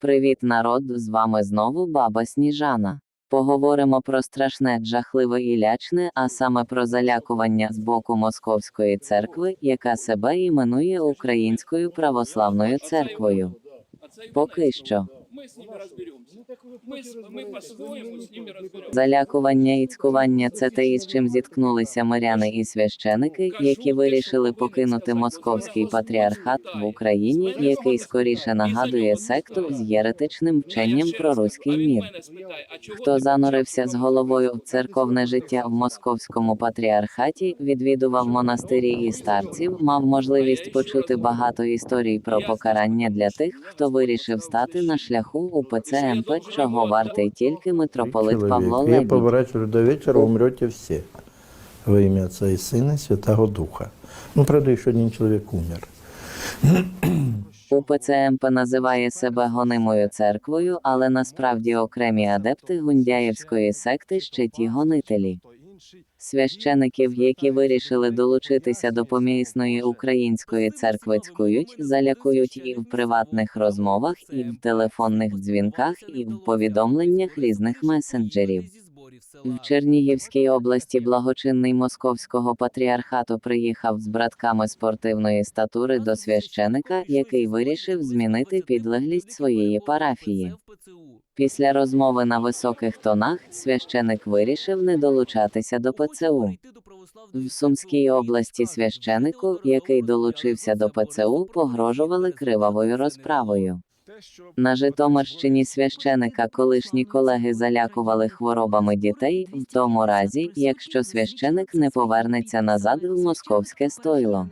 Привіт, народ! З вами знову баба Сніжана. Поговоримо про страшне, жахливе і лячне, а саме про залякування з боку Московської церкви, яка себе іменує Українською православною церквою. Поки що. Мы с ними разберемся. Мы, с- мы по-своему с ними разберемся. Залякування і цькування це те, із чим зіткнулися миряни і священики, які вирішили покинути московський патріархат в Україні, який скоріше нагадує секту з єретичним вченням про руський мір. Хто занурився з головою в церковне життя в московському патріархаті, відвідував монастирі і старців, мав можливість почути багато історій про покарання для тих, хто вирішив стати на шляху УПЦ МП, чого вартий тільки митрополит Павло. Я Лебідь. поворачиваю до вечера, умрете все. Во имя Отца и Сына и Святого Духа. Ну, правда, еще один человек умер. УПЦ МП називає себе гонимою церквою, але насправді окремі адепти гундяєвської секти ще ті гонителі. Священиків, які вирішили долучитися до помісної української церкви, цькують, залякують і в приватних розмовах, і в телефонних дзвінках, і в повідомленнях різних месенджерів. В Чернігівській області благочинний московського патріархату приїхав з братками спортивної статури до священика, який вирішив змінити підлеглість своєї парафії. Після розмови на високих тонах священик вирішив не долучатися до ПЦУ. В Сумській області священику, який долучився до ПЦУ, погрожували кривавою розправою. На Житомирщині священика колишні колеги залякували хворобами дітей, в тому разі, якщо священик не повернеться назад в московське стойло.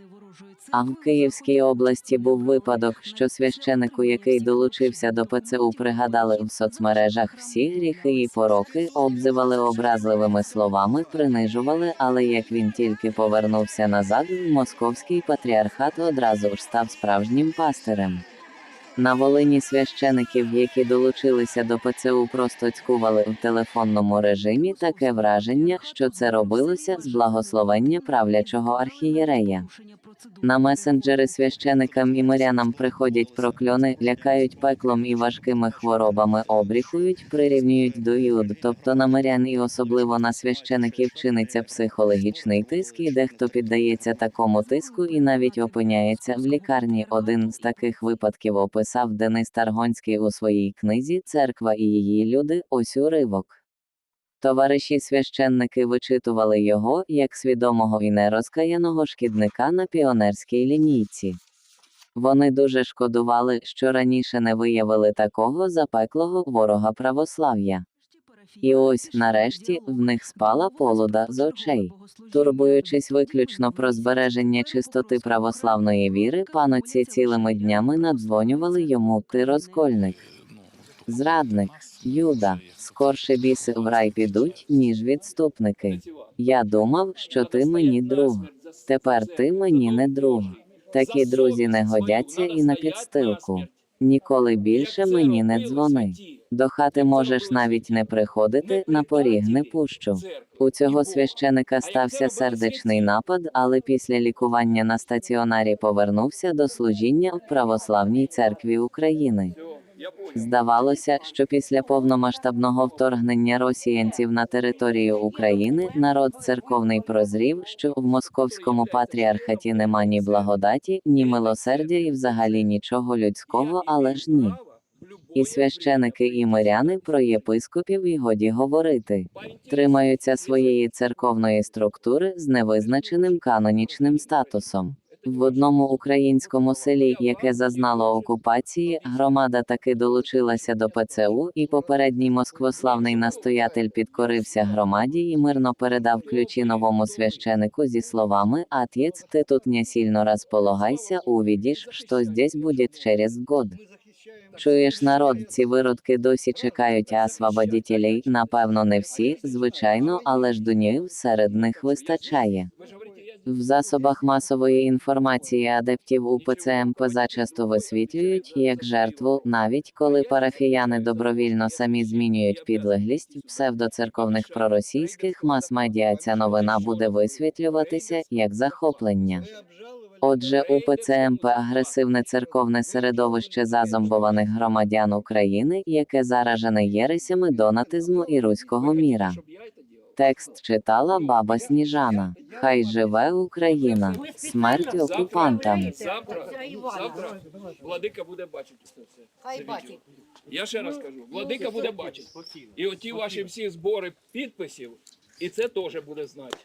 А в Київській області був випадок, що священику, який долучився до ПЦУ, пригадали в соцмережах всі гріхи і пороки, обзивали образливими словами, принижували, але як він тільки повернувся назад, московський патріархат одразу ж став справжнім пастирем. На Волині священиків, які долучилися до ПЦУ, просто цькували в телефонному режимі таке враження, що це робилося з благословення правлячого архієрея. На месенджери священикам і мирянам приходять прокльони, лякають пеклом і важкими хворобами, обріхують, прирівнюють до юд, тобто на мирян і особливо на священиків чиниться психологічний тиск, і дехто піддається такому тиску і навіть опиняється в лікарні. Один з таких випадків описав Денис Таргонський у своїй книзі Церква і її люди. Ось уривок. Товариші священники вичитували його як свідомого і нерозкаяного шкідника на піонерській лінійці. Вони дуже шкодували, що раніше не виявили такого запеклого ворога православ'я. І ось, нарешті, в них спала полуда з очей. Турбуючись виключно про збереження чистоти православної віри, паноці цілими днями надзвонювали йому ти розкольник. Зрадник, Юда, скорше біси в рай підуть, ніж відступники. Я думав, що ти мені друг. Тепер ти мені не друг. Такі друзі не годяться і на підстилку. Ніколи більше мені не дзвони. До хати можеш навіть не приходити, на поріг не пущу. У цього священика стався сердечний напад, але після лікування на стаціонарі повернувся до служіння в Православній церкві України. Здавалося, що після повномасштабного вторгнення росіянців на територію України народ церковний прозрів, що в московському патріархаті нема ні благодаті, ні милосердя і взагалі нічого людського, але ж ні. І священики і миряни про єпископів і годі говорити. Тримаються своєї церковної структури з невизначеним канонічним статусом. В одному українському селі, яке зазнало окупації, громада таки долучилася до ПЦУ, і попередній москвославний настоятель підкорився громаді і мирно передав ключі новому священику зі словами «Отець, ти тут не сильно располагайся, увидишь, что здесь будет через год». Чуєш, народ, ці виродки досі чекають освободітелей, напевно, не всі, звичайно, але ж дунів серед них вистачає. В засобах масової інформації адептів УПЦ МП зачасто висвітлюють як жертву, навіть коли парафіяни добровільно самі змінюють підлеглість псевдоцерковних проросійських мас-медіа ця новина буде висвітлюватися як захоплення. Отже, УПЦ МП агресивне церковне середовище зазомбованих громадян України, яке заражене єресями донатизму і руського міра. Текст читала баба Сніжана. Хай живе Україна! Смерть окупантам! Завтра, завтра владика буде бачити це все. Хай це Хай бачить. Я ще раз кажу, владика буде бачити. І оті ваші всі збори підписів, і це теж буде знати.